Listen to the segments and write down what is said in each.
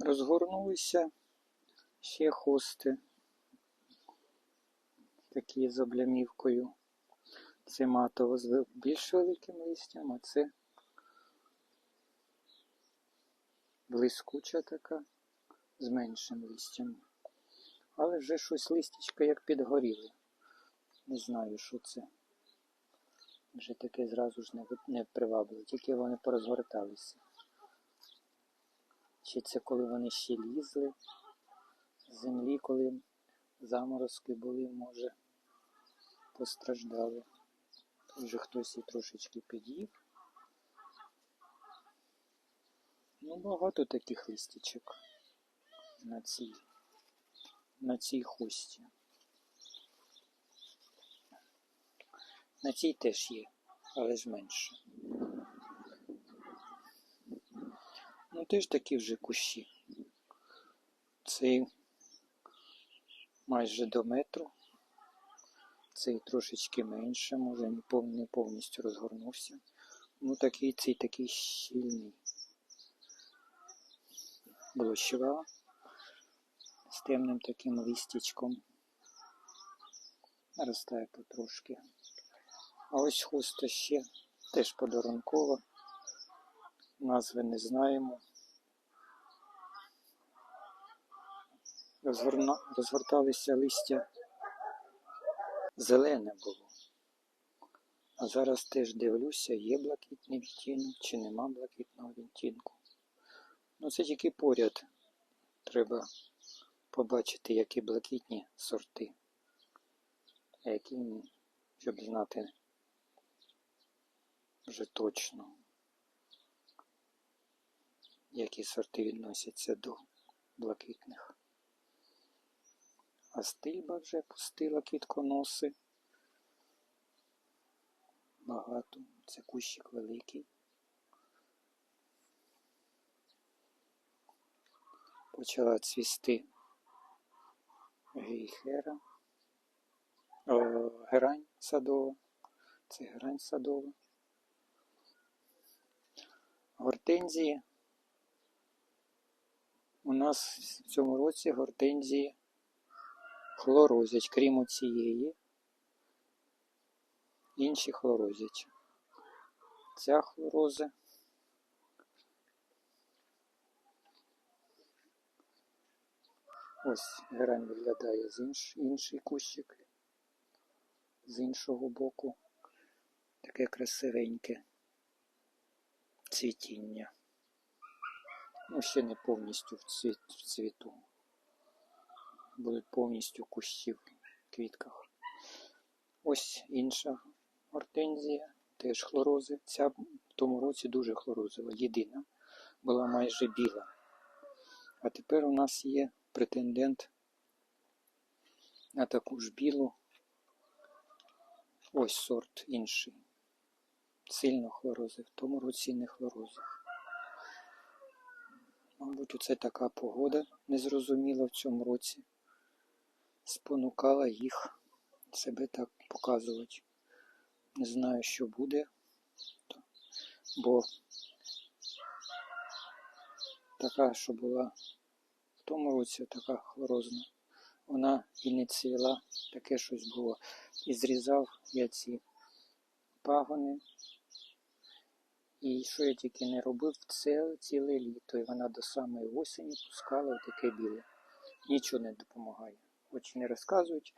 Розгорнулися ще хости. Такі з облямівкою. Це матово з більш великим листям, а це блискуча така з меншим листям. Але вже щось листячко як підгоріло. Не знаю, що це. Вже таке зразу ж не, не тільки вони порозгорталися. Чи це коли вони ще лізли з землі, коли заморозки були, може, постраждали. Вже хтось і трошечки під'їв. Ну, багато таких листячок на цій, на цій хусті. На цій теж є, але ж менше. Ну, теж такі вже кущі. Цей майже до метру. Цей трошечки менше, може не повністю розгорнувся. Ну такий цей такий щільний. Блощева з темним таким листячком. Ростає потрошки. А ось хуста ще теж подарункова. Назви не знаємо. Розгорна... Розгорталися листя зелене було. А зараз теж дивлюся, є блакитний відтінок чи нема блакитного відтінку. Ну це тільки поряд. Треба побачити, які блакитні сорти. А які щоб знати вже точно, які сорти відносяться до блакитних. А стильба вже пустила кітконоси. Багато. Це кущик великий. Почала цвісти гейхера. Герань садова. Це герань садова. Гортензії. У нас в цьому році гортензії хлорозять, крім цієї. Інші хлорозять. Ця хлорози. Ось герань виглядає з інш, інший кущик. З іншого боку. Таке красивеньке цвітіння. Ну, ще не повністю в, цвіт, в цвіту. Будуть повністю кущі в квітках. Ось інша гортензія, теж хлорози. Ця в тому році дуже хлорозова, єдина. Була майже біла. А тепер у нас є претендент на таку ж білу. Ось сорт інший. Сильно хлорозив. В тому році не хлорозив. Мабуть, оце така погода незрозуміла в цьому році. Спонукала їх себе так показувати. Не знаю, що буде, бо така, що була в тому році, така хлорозна, вона і не цвіла, таке щось було. І зрізав я ці пагони. І що я тільки не робив це ціле літо, і вона до самої осені пускала таке біле. Нічого не допомагає. Очі не розказують.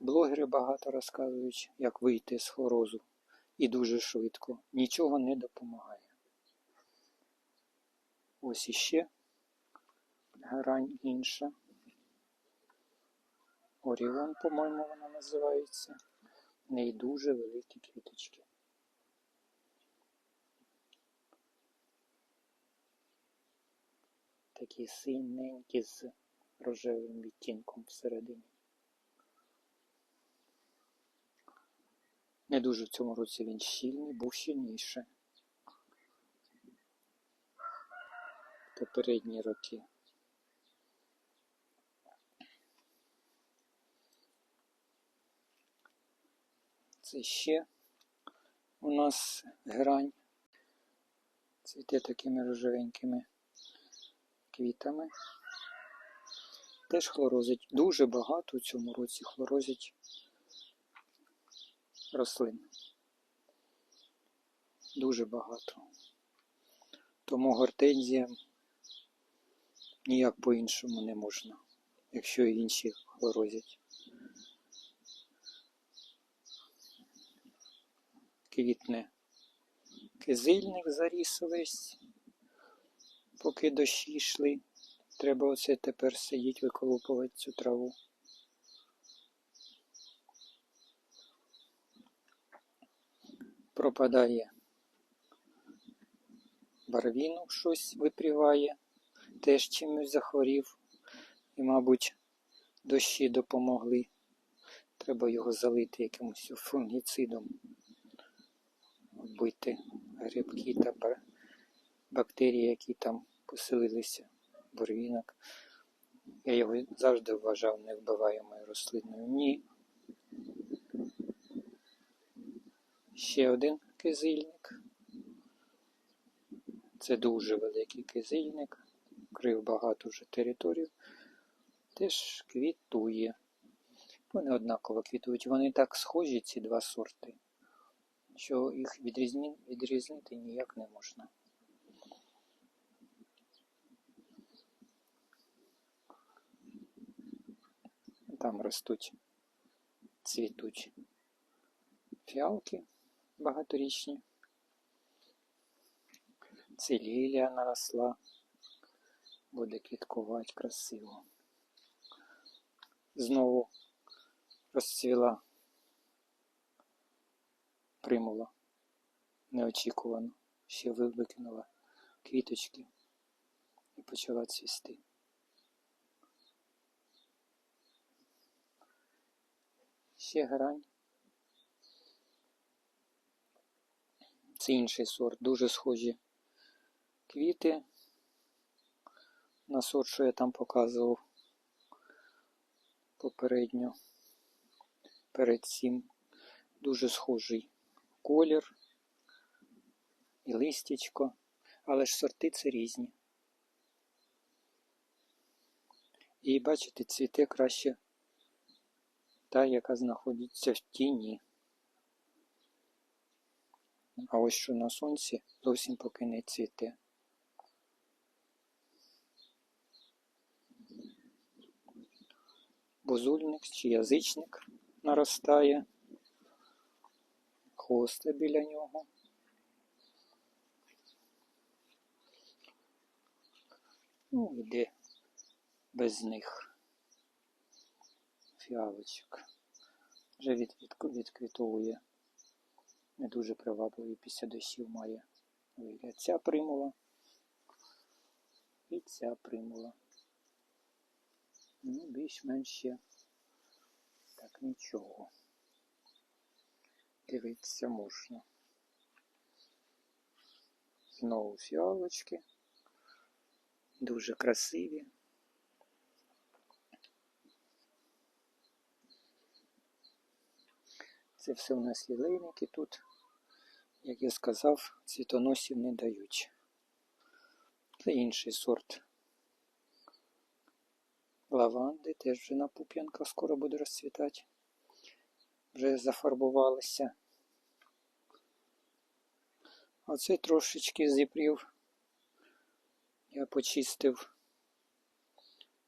Блогери багато розказують, як вийти з хлорозу. І дуже швидко. Нічого не допомагає. Ось іще грань інша. Оріон, по-моєму, вона називається. В неї дуже великі квіточки. Такі синенькі з рожевим відтінком всередині. Не дуже в цьому році він щільний, був щільніше. Попередні роки. Це ще у нас грань. Цвіте такими рожевенькими квітами. Теж хлорозить. Дуже багато у цьому році хлорозить рослин. Дуже багато. Тому гортензіям ніяк по-іншому не можна, якщо і інші хлорозять. Квітне кизильник заріс весь, поки дощі йшли. Треба оце тепер сидіти, виколупувати цю траву. Пропадає барвінок щось випріває, теж чимось захворів. І, мабуть, дощі допомогли. Треба його залити якимось фунгіцидом, вбити грибки та бактерії, які там поселилися, барвінок. Я його завжди вважав невбиваємою рослиною. Ні. Ще один кизильник. Це дуже великий кизильник, крив багато вже територію. Теж квітує. Вони однаково квітують. Вони так схожі, ці два сорти, що їх відрізнити ніяк не можна. Там ростуть, цвітуть фіалки багаторічні. Це лілія наросла, буде квіткувати красиво. Знову розцвіла примула неочікувано, ще ви- викинула квіточки і почала цвісти. Ще грань. Це інший сорт, дуже схожі квіти на сорт, що я там показував попередньо перед цим. Дуже схожий колір і листячко, але ж сорти це різні. І бачите, цвіте краще та, яка знаходиться в тіні. А ось що на сонці зовсім поки не цвіте. Бузульник чи язичник наростає. Хвоста біля нього. Ну, іде без них фіалочок. Вже від, від, відквітовує. Не дуже привабливий після дощів має вигляд. Ця примула і ця примула. Ну, більш-менш ще так нічого. Дивитися можна. Знову фіалочки. Дуже красиві. Це все у нас лілейники тут, як я сказав, цвітоносів не дають. Це інший сорт лаванди, теж вже на пуп'янках скоро буде розцвітати. Вже зафарбувалися. Оце трошечки зіпрів. Я почистив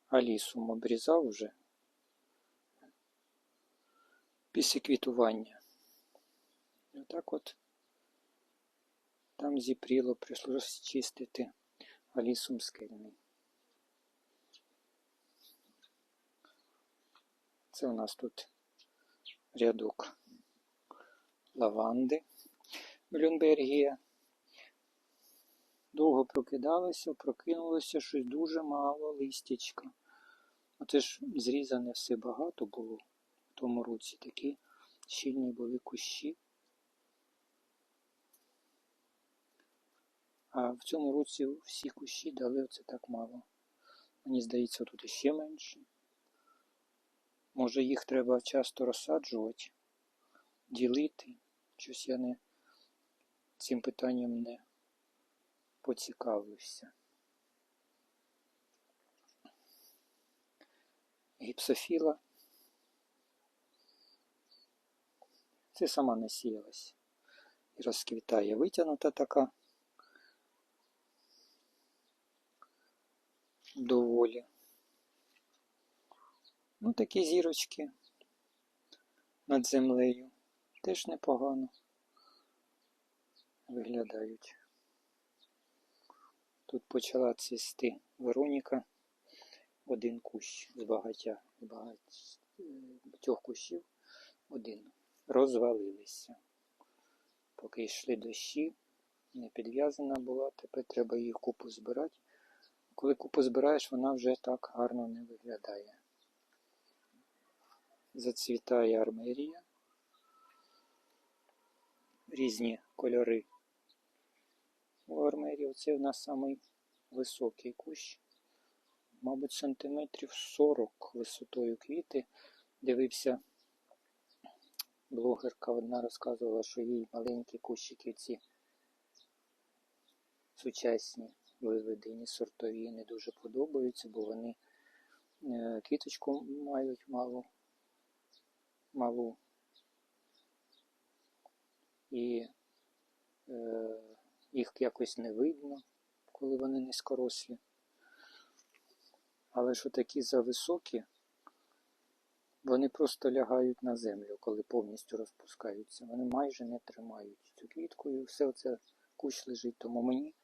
алісум, обрізав вже після квітування. Отак от там зіпріло, прийшлося чистити алісум скельний. Це у нас тут рядок лаванди Блюнбергія. Довго прокидалося, прокинулося щось дуже мало листячка. Оце ж зрізане все багато було тому році. Такі щільні були кущі. А в цьому році всі кущі дали оце так мало. Мені здається, тут ще менше. Може їх треба часто розсаджувати, ділити. Щось я не цим питанням не поцікавився. гіпсофіла. Це сама насіялась і розквітає. Витягнута така. Доволі. Ну, такі зірочки над землею теж непогано виглядають. Тут почала цвісти Вероніка, один кущ з багатьох кущів, один. Розвалилися. Поки йшли дощі, не підв'язана була, тепер треба її купу збирати. Коли купу збираєш, вона вже так гарно не виглядає. Зацвітає армерія. Різні кольори. У армерії це в нас самий високий кущ. Мабуть, сантиметрів 40 висотою квіти. Дивився, блогерка одна розказувала, що їй маленькі кущики ці сучасні виведені сортові не дуже подобаються, бо вони е, квіточку мають малу, малу. І е, їх якось не видно, коли вони низькорослі. Але що такі зависокі, вони просто лягають на землю, коли повністю розпускаються. Вони майже не тримають цю квітку і все це кущ лежить. Тому мені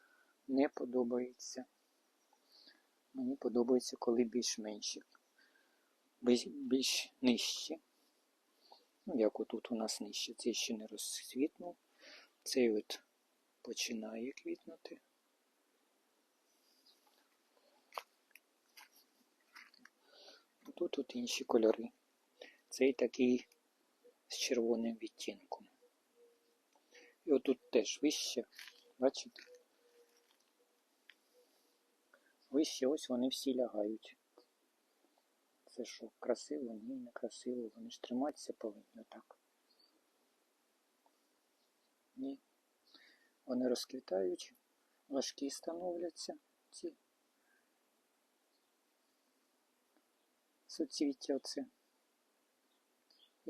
не подобається. Мені подобається, коли більш менші, більш нижчі. Ну, як отут у нас нижче, цей ще не розцвітнув. Цей от починає квітнути. Тут тут інші кольори. Цей такий з червоним відтінком. І отут теж вище, бачите? Вище ось вони всі лягають. Це що, красиво? Ні, не красиво. Вони ж триматися повинні отак. Ні. Вони розквітають, важкі становляться ці суцвіття оце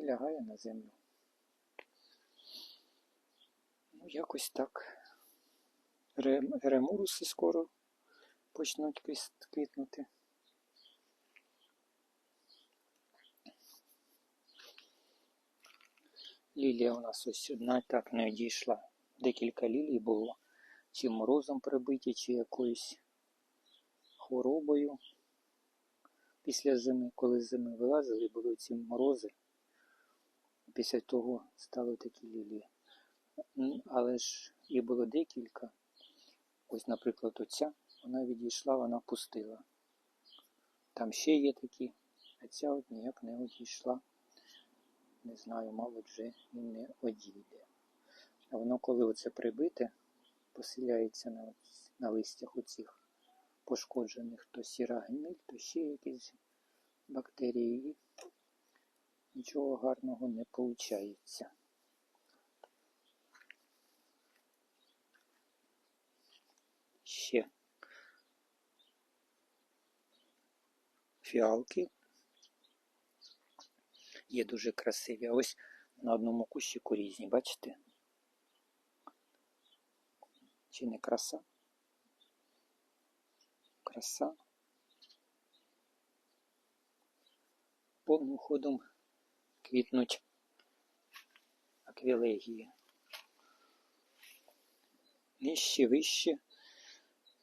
лягає на землю. Ну, якось так. Ремуруси скоро почнуть квітнути. Лілія у нас ось одна так не одійшла. Декілька лілій було, чи морозом прибиті, чи якоюсь хворобою. Після зими, коли зими вилазили, були ці морози. Після того стали такі лілії. Але ж їх було декілька. Ось, наприклад, оця, вона відійшла, вона пустила. Там ще є такі, а ця от ніяк не одійшла. Не знаю, мабуть, вже і не одійде. А воно, коли оце прибите, поселяється на на листях оцих пошкоджених, то сіра гниль, то ще якісь бактерії. Нічого гарного не виходить. Ще фіалки є дуже красиві. Ось на одному кущику різні, бачите? Чи не краса? Краса. Повним ходом квітнуть аквілегії. Нижче, вище,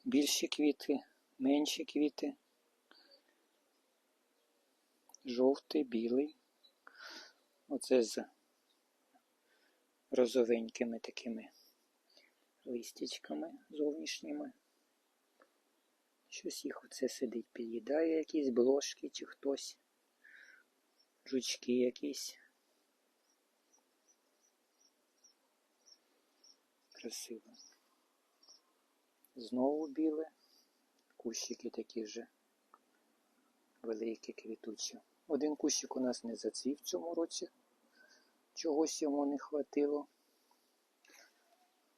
більші квіти, менші квіти, жовтий, білий. Оце з розовенькими такими листячками зовнішніми. Щось їх оце сидить, під'їдає якісь блошки чи хтось, жучки якісь. Красиво. Знову біле, кущики такі вже великі, квітучі. Один кущик у нас не зацвів в цьому році, чогось йому не хватило.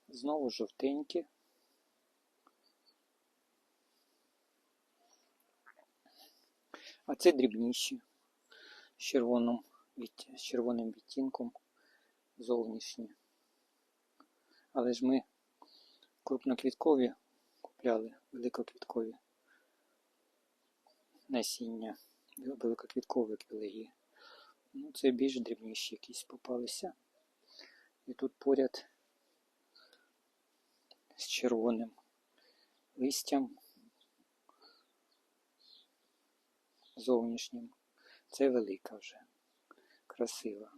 Знову жовтенькі. А це дрібніші з червоним, з червоним відтінком зовнішні. Але ж ми крупноквіткові купляли, великоквіткові насіння, великоквіткові квілegi. Ну, це більш дрібніші якісь попалися. І тут поряд з червоним листям зовнішнім. Це велика вже, красива.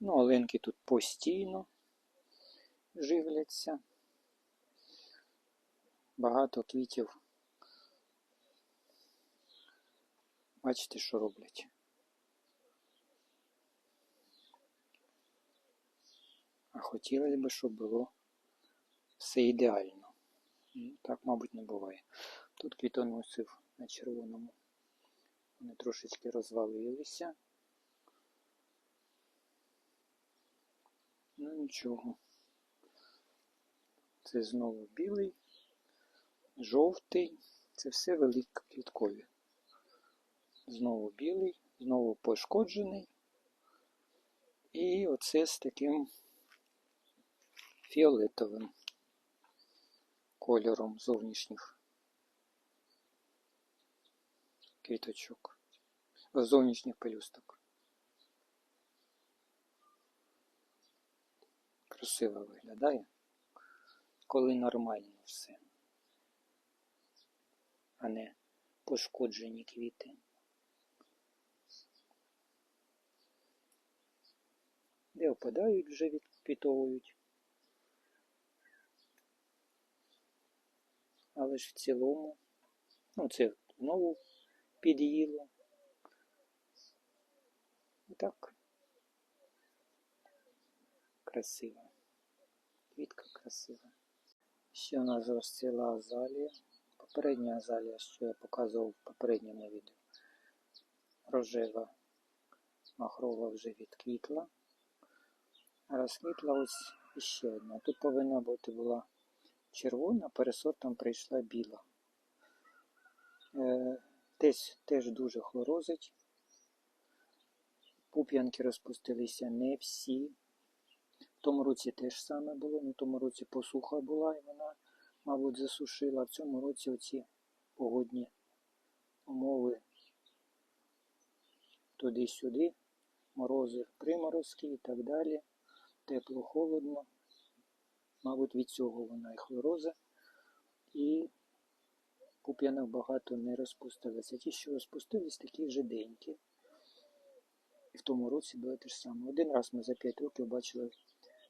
Ну, оленки тут постійно живляться. Багато квітів. Бачите, що роблять. А хотілося б, щоб було все ідеально. Так, мабуть, не буває. Тут квітоносив на червоному. Вони трошечки розвалилися. Ну нічого. Це знову білий, жовтий. Це все великоквіткові. Знову білий, знову пошкоджений. І оце з таким фіолетовим кольором зовнішніх квіточок, зовнішніх пелюсток. Красиво виглядає, коли нормально все, а не пошкоджені квіти. Де опадають, вже відквітовують. Але ж в цілому, ну це знову під'їло. Так. Красиво. Квітка красива. Ще у нас розцвіла азалія. Попередня азалія, що я показував в попередньому відео. Рожева махрова вже відквітла. Розквітла ось іще одна. Тут повинна бути була червона, пересортом прийшла біла. Е, Десь теж дуже хлорозить. Пуп'янки розпустилися не всі. В тому році теж саме було, ну, в тому році посуха була і вона, мабуть, засушила. В цьому році оці погодні умови туди-сюди, морози, приморозки і так далі. Тепло, холодно. Мабуть, від цього вона і хлороза. І пуп'янок багато не розпустилися. Ті, що розпустились, такі вже денькі. І в тому році було те ж саме. Один раз ми за 5 років бачили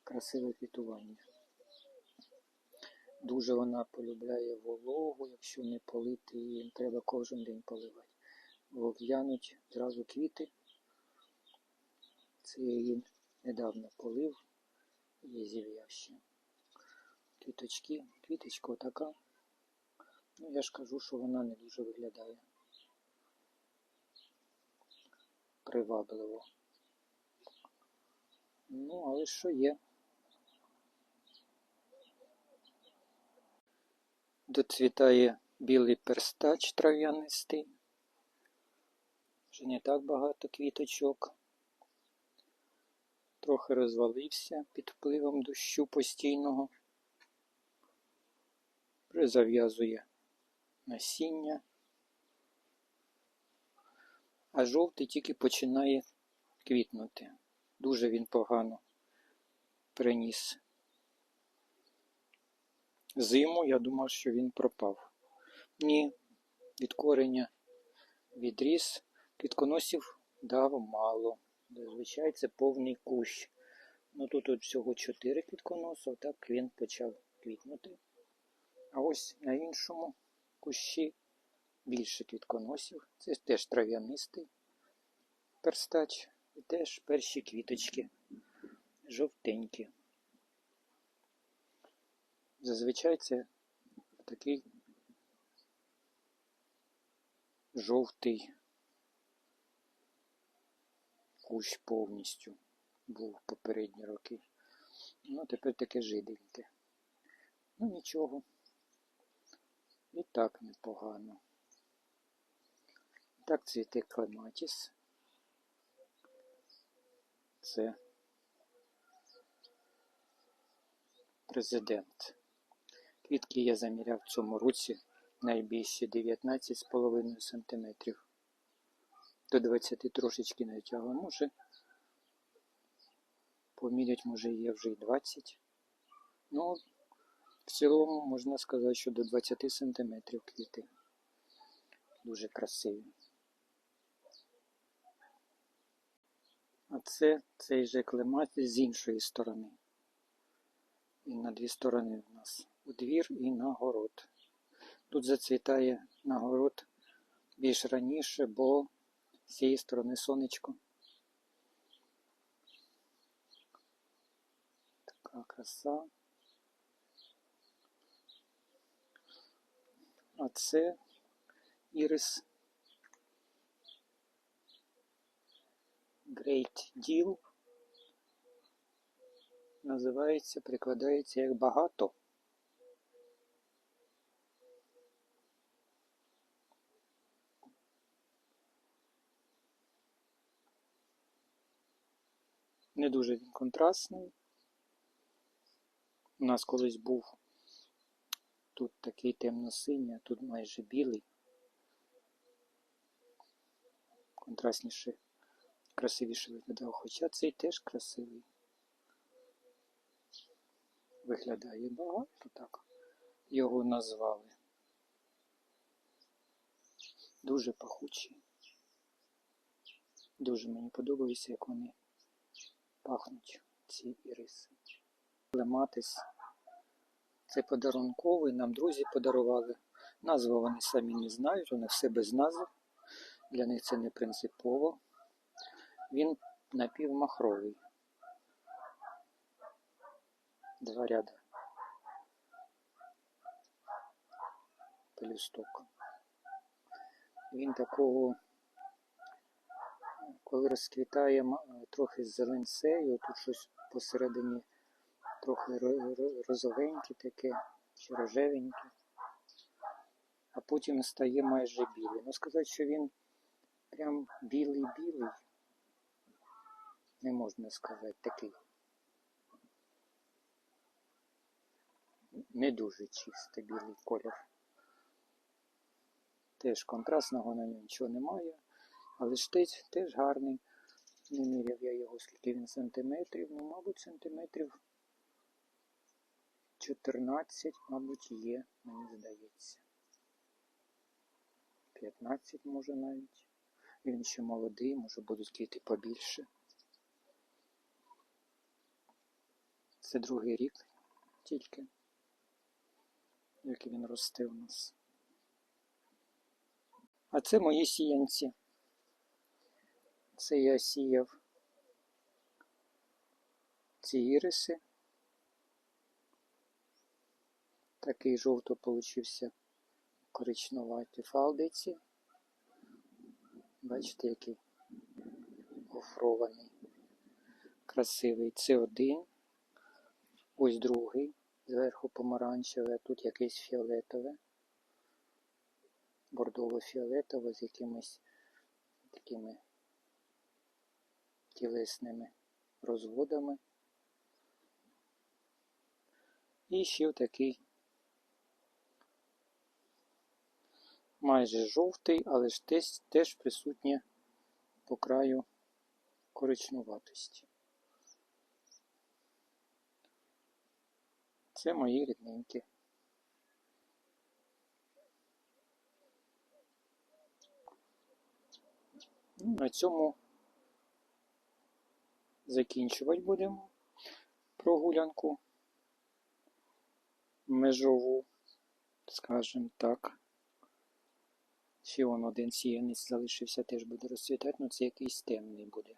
красиве квітування. Дуже вона полюбляє вологу, якщо не полити, її треба кожен день поливати. Вов'януть зразу квіти. Це я її недавно полив, є зів'яв. Квіточки, квіточка така. Ну, я ж кажу, що вона не дуже виглядає. Привабливо. Ну, але що є? Доцвітає білий перстач трав'янистий. Вже не так багато квіточок. Трохи розвалився під впливом дощу постійного. Вже зав'язує насіння. А жовтий тільки починає квітнути. Дуже він погано приніс зиму, я думав, що він пропав. Ні, від кореня відріс, квітконосів дав мало. Зазвичай це повний кущ. Ну тут от всього 4 квітконоси, так він почав квітнути. А ось на іншому кущі більше квітконосів. Це теж трав'янистий перстач. І теж перші квіточки жовтенькі. Зазвичай це такий жовтий кущ повністю був попередні роки. Ну, тепер таке жиденьке. Ну нічого. І так непогано. Так цвіте клематіс. Це президент. Квітки я заміряв в цьому році найбільші 19,5 см. До 20 трошечки натягу. Може, помірять, може, є вже і 20. Ну, в цілому можна сказати, що до 20 см квіти. Дуже красиві. А це цей же клематис з іншої сторони. Він на дві сторони у нас у двір і на город. Тут зацвітає на город більш раніше, бо з цієї сторони сонечко. Така краса. А це ірис Great Deal. Називається, прикладається як багато. Не дуже він контрастний. У нас колись був тут такий темно-синій, а тут майже білий. Контрастніше, красивіше виглядав, хоча цей теж красивий. Виглядає багато так. Його назвали. Дуже пахучі. Дуже мені подобається, як вони пахнуть, ці іриси. Лематис. Це подарунковий, нам друзі подарували. Назву вони самі не знають, вони все без назви. Для них це не принципово. Він напівмахровий. Два ряда. Пелюсток. Він такого, коли розквітає трохи з зеленцею, тут щось посередині трохи розовеньке таке, чи рожевеньке, а потім стає майже білий. Ну сказати, що він прям білий-білий, не можна сказати такий. Не дуже чистий білий колір. Теж контрастного на ньому нічого немає, але штиць теж гарний. Не міряв я його, скільки він сантиметрів, ну, мабуть, сантиметрів 14, мабуть, є, мені здається. 15 може навіть. Він ще молодий, може будуть квіти побільше. Це другий рік тільки, як він росте у нас. А це мої сіянці. Це я сіяв ці іриси. Такий жовто получився коричнуваті фалдиці. Бачите, який гофрований, красивий. Це один. Ось другий. Зверху помаранчеве, тут якесь фіолетове. Бордово-фіолетове з якимись такими тілесними розводами. І ще такий майже жовтий, але ж теж, теж присутнє по краю коричнуватості. Це мої рідненькі. Ну, на цьому закінчувати будемо прогулянку межову, скажімо так. Ще он один сіянець залишився, теж буде розцвітати, але це якийсь темний буде.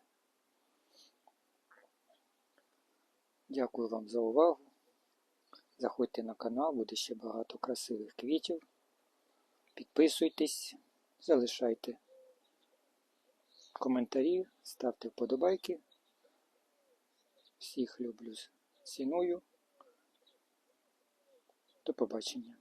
Дякую вам за увагу. Заходьте на канал, буде ще багато красивих квітів. Підписуйтесь, залишайте коментарі, ставте вподобайки. Всіх люблю, ціную. До побачення.